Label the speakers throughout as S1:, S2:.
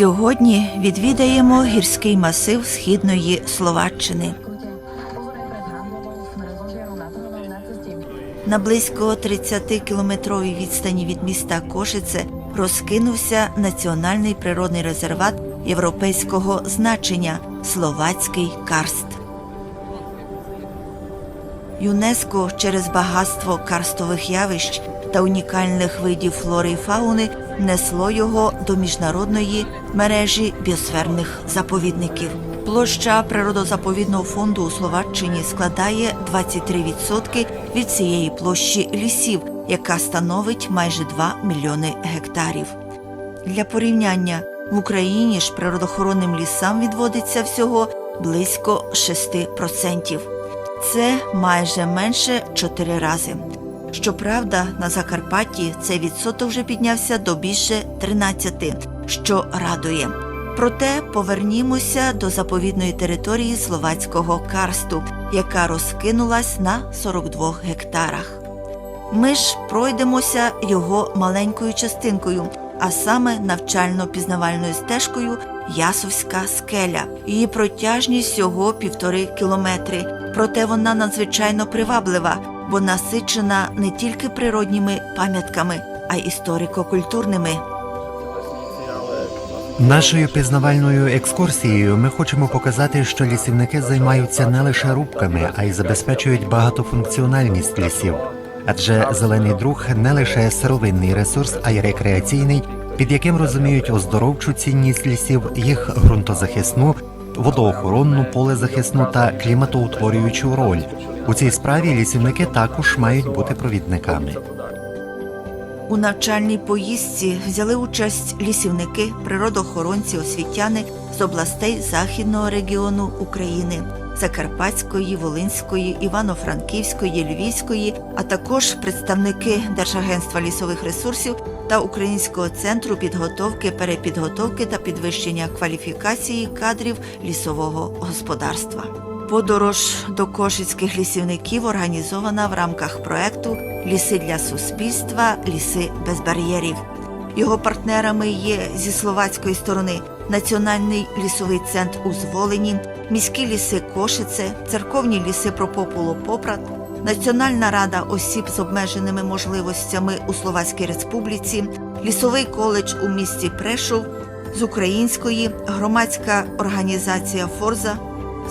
S1: Сьогодні відвідаємо гірський масив східної Словаччини. На близько 30-кілометровій відстані від міста Кошице розкинувся національний природний резерват європейського значення Словацький карст. ЮНЕСКО через багатство карстових явищ та унікальних видів флори і фауни внесло його до міжнародної мережі біосферних заповідників. Площа природозаповідного фонду у Словаччині складає 23% від всієї площі лісів, яка становить майже 2 мільйони гектарів. Для порівняння в Україні ж природоохоронним лісам відводиться всього близько 6%. Це майже менше 4 рази. Щоправда, на Закарпатті цей відсоток вже піднявся до більше 13, що радує. Проте повернімося до заповідної території словацького карсту, яка розкинулась на 42 гектарах. Ми ж пройдемося його маленькою частинкою, а саме навчально-пізнавальною стежкою Ясовська скеля. Її протяжність всього півтори кілометри. Проте вона надзвичайно приваблива, бо насичена не тільки природніми пам'ятками, а й історико-культурними.
S2: Нашою пізнавальною екскурсією ми хочемо показати, що лісівники займаються не лише рубками, а й забезпечують багатофункціональність лісів. Адже зелений друг не лише сировинний ресурс, а й рекреаційний, під яким розуміють оздоровчу цінність лісів, їх ґрунтозахисну, водоохоронну, полезахисну та кліматоутворюючу роль. У цій справі лісівники також мають бути провідниками.
S1: У навчальній поїздці взяли участь лісівники, природоохоронці, освітяни з областей західного регіону України Закарпатської, Волинської, Івано-Франківської, Львівської, а також представники Держагентства лісових ресурсів та Українського центру підготовки, перепідготовки та підвищення кваліфікації кадрів лісового господарства. Подорож до кошицьких лісівників організована в рамках проекту Ліси для суспільства, ліси без бар'єрів. Його партнерами є зі словацької сторони Національний лісовий центр у Зволині, міські ліси Кошице, церковні ліси Пропополо Попрат, Національна рада осіб з обмеженими можливостями у Словацькій Республіці, лісовий коледж у місті Прешов, з української громадська організація Форза,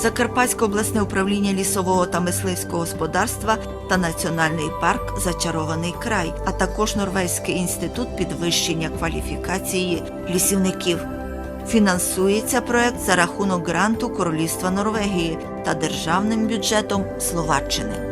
S1: Закарпатське обласне управління лісового та мисливського господарства та Національний парк Зачарований край, а також Норвезький інститут підвищення кваліфікації лісівників. Фінансується проект за рахунок гранту Королівства Норвегії та державним бюджетом Словаччини.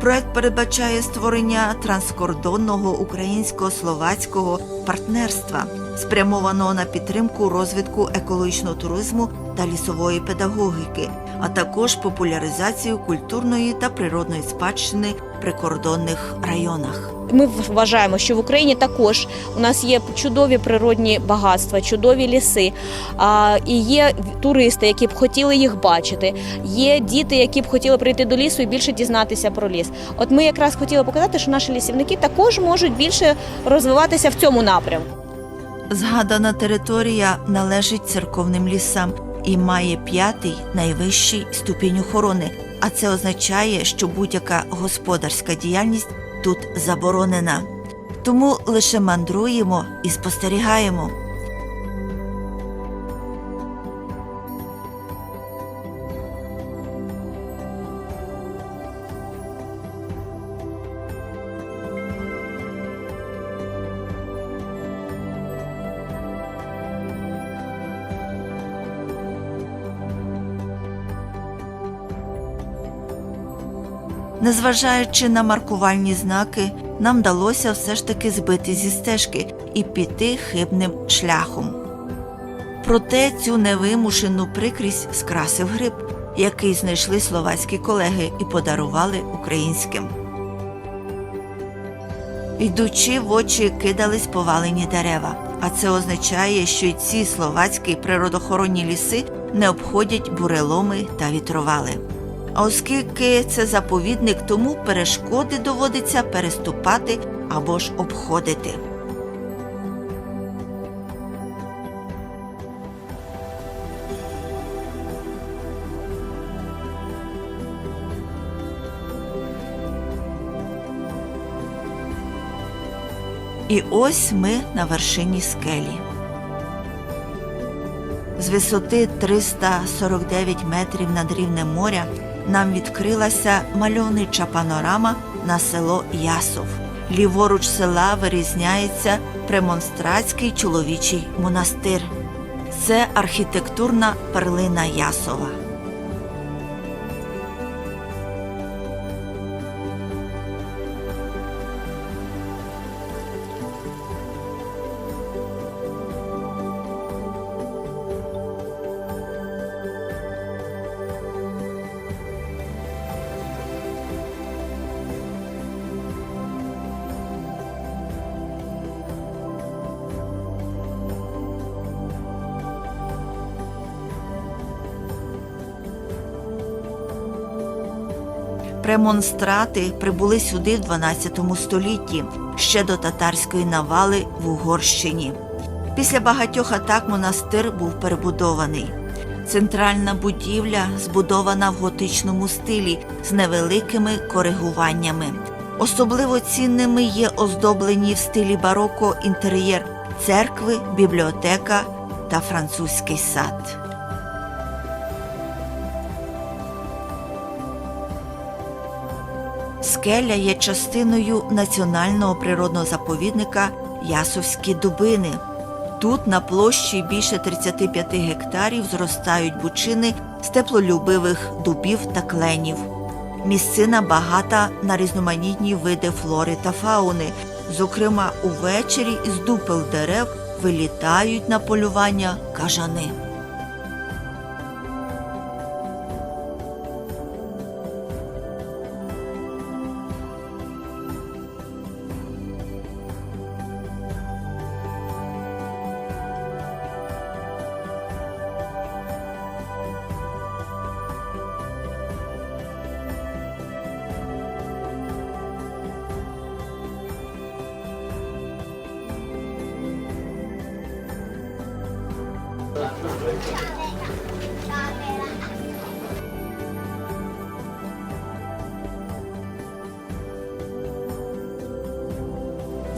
S1: Проект передбачає створення транскордонного українсько-словацького партнерства, спрямованого на підтримку розвитку екологічного туризму та лісової педагогіки, а також популяризацію культурної та природної спадщини в прикордонних районах.
S3: Ми вважаємо, що в Україні також у нас є чудові природні багатства, чудові ліси. І є туристи, які б хотіли їх бачити. Є діти, які б хотіли прийти до лісу і більше дізнатися про ліс. От ми якраз хотіли показати, що наші лісівники також можуть більше розвиватися в цьому напрямку.
S1: Згадана територія належить церковним лісам і має п'ятий найвищий ступінь охорони. А це означає, що будь-яка господарська діяльність тут заборонена. Тому лише мандруємо і спостерігаємо. Незважаючи на маркувальні знаки, нам вдалося все ж таки збити зі стежки і піти хибним шляхом. Проте цю невимушену прикрість скрасив гриб, який знайшли словацькі колеги і подарували українським. Йдучи в очі кидались повалені дерева, а це означає, що й ці словацькі природоохоронні ліси не обходять буреломи та вітровали. А оскільки це заповідник, тому перешкоди доводиться переступати або ж обходити. І ось ми на вершині скелі. З висоти 349 метрів над рівнем моря нам відкрилася мальовнича панорама на село Ясов. Ліворуч села вирізняється премонстратський чоловічий монастир. Це архітектурна перлина Ясова. Премонстрати прибули сюди в 12 столітті, ще до татарської навали в Угорщині. Після багатьох атак монастир був перебудований. Центральна будівля збудована в готичному стилі з невеликими коригуваннями. Особливо цінними є оздоблені в стилі бароко інтер'єр церкви, бібліотека та французький сад. Скеля є частиною національного природного заповідника Ясовські дубини. Тут на площі більше 35 гектарів зростають бучини з теплолюбивих дубів та кленів. Місцина багата на різноманітні види флори та фауни. Зокрема, увечері із дупел дерев вилітають на полювання кажани.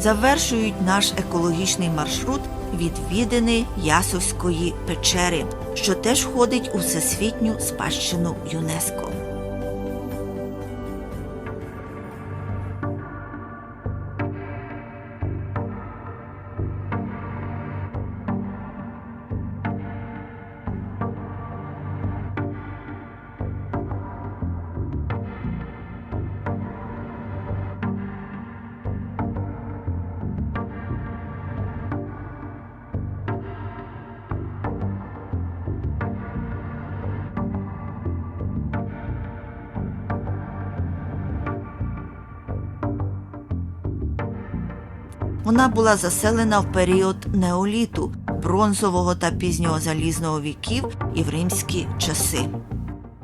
S1: Завершують наш екологічний маршрут відвідини Ясовської печери, що теж входить у всесвітню спадщину ЮНЕСКО. Вона була заселена в період неоліту, бронзового та пізнього залізного віків і в римські часи.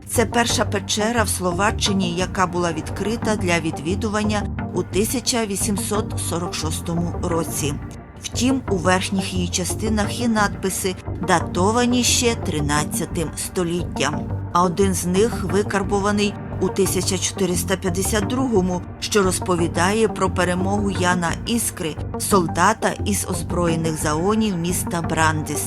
S1: Це перша печера в Словаччині, яка була відкрита для відвідування у 1846 році. Втім, у верхніх її частинах є надписи, датовані ще 13 століттям. А один з них викарбований у 1452-му, що розповідає про перемогу Яна Іскри, солдата із озброєних загонів міста Брандис.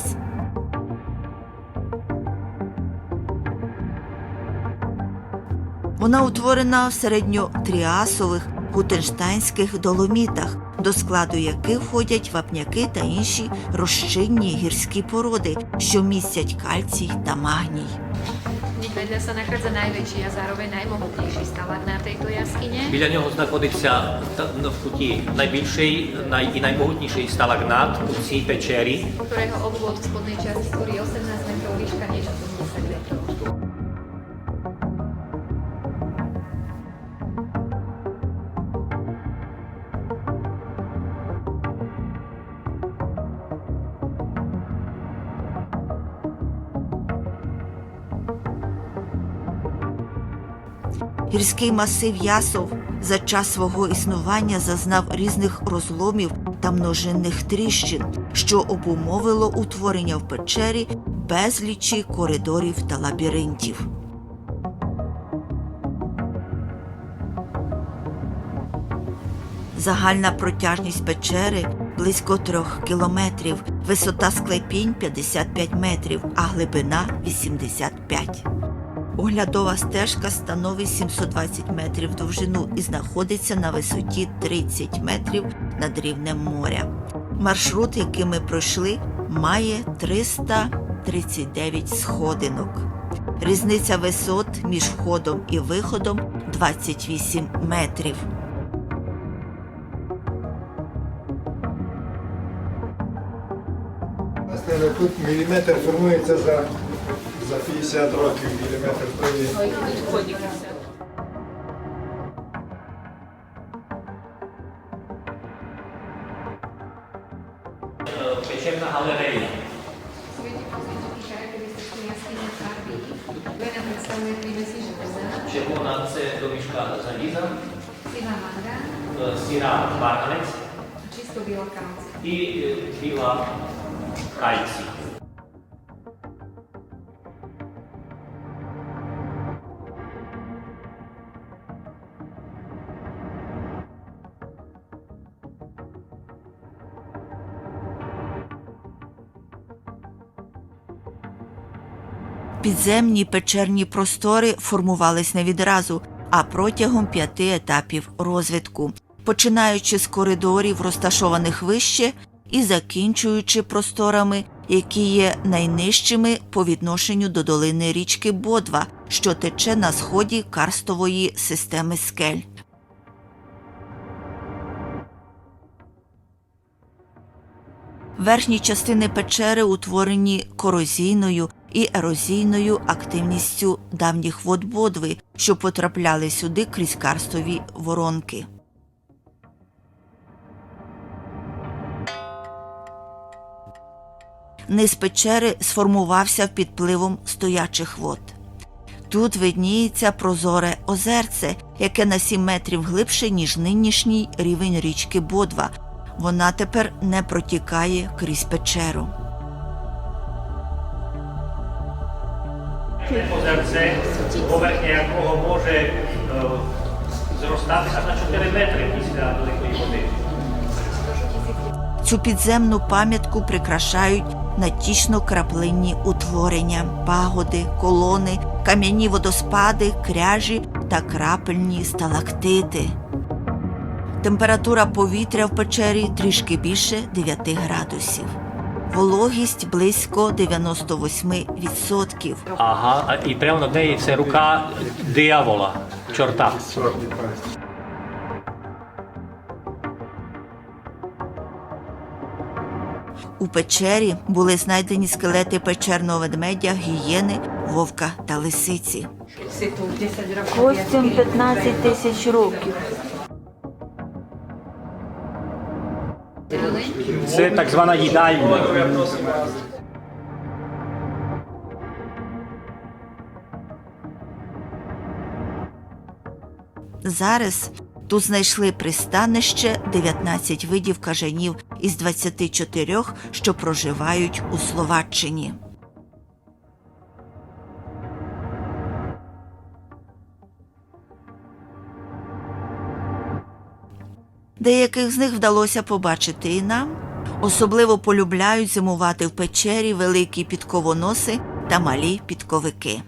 S1: Вона утворена в середньотріасових гутенштайнських доломітах, до складу яких входять вапняки та інші розчинні гірські породи, що містять кальцій та магній.
S4: Hneď vedľa sa nachádza najväčší a zároveň najmohutnejší stalagmát tejto jaskyne.
S5: Біля нього знаходиться та- ну, в куті найбільший най, і наймогутніший сталагнат у цій печері.
S4: ktorého obvod v spodnej časti tvorí 18
S1: Гірський масив Ясов за час свого існування зазнав різних розломів та множинних тріщин, що обумовило утворення в печері безлічі коридорів та лабіринтів. Загальна протяжність печери близько трьох кілометрів, висота склепінь 55 метрів, а глибина 85. Оглядова стежка становить 720 метрів довжину і знаходиться на висоті 30 метрів над рівнем моря. Маршрут, який ми пройшли, має 339 сходинок. Різниця висот між входом і виходом 28 метрів.
S6: Тут міліметр формується за, за 50 років міліметр тоді.
S5: Pečerná galerie.
S4: Světí pozvětí ty charakteristické jaskyně farby. Kde nám představuje prívesí železa,
S5: Červoná se do
S1: Підземні печерні простори формувались не відразу, а протягом п'яти етапів розвитку, починаючи з коридорів, розташованих вище, і закінчуючи просторами, які є найнижчими по відношенню до долини річки Бодва, що тече на сході карстової системи скель. Верхні частини печери утворені корозійною і ерозійною активністю давніх вод Бодви, що потрапляли сюди крізь карстові воронки. Низ печери сформувався під впливом стоячих вод. Тут видніється прозоре озерце, яке на 7 метрів глибше, ніж нинішній рівень річки Бодва. Вона тепер не протікає крізь печеру.
S5: Озерце, поверхня якого може е, зростати аж на 4 метри після великої води.
S1: Цю підземну пам'ятку прикрашають натічно-краплинні утворення, пагоди, колони, кам'яні водоспади, кряжі та крапельні сталактити. Температура повітря в печері трішки більше 9 градусів. Вологість близько 98%.
S5: Aha, a i prямо над нею це рука диявола, чорта.
S1: У печері були знайдені скелети печерного ведмедя, гієни, вовка та лисиці. Костюм 15 тисяч років.
S5: Це так звана їдальня.
S1: Зараз тут знайшли пристанище 19 видів кажанів із 24, що проживають у Словаччині. Деяких з них вдалося побачити і нам. Особливо полюбляють зимувати в печері великі підковоноси та малі підковики.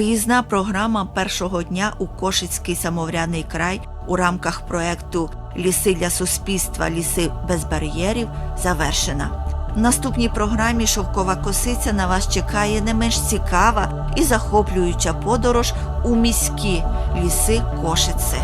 S1: Виїзна програма першого дня у Кошицький самоврядний край у рамках проекту Ліси для суспільства, ліси без бар'єрів завершена. В наступній програмі Шовкова косиця на вас чекає не менш цікава і захоплююча подорож у міські ліси Кошице.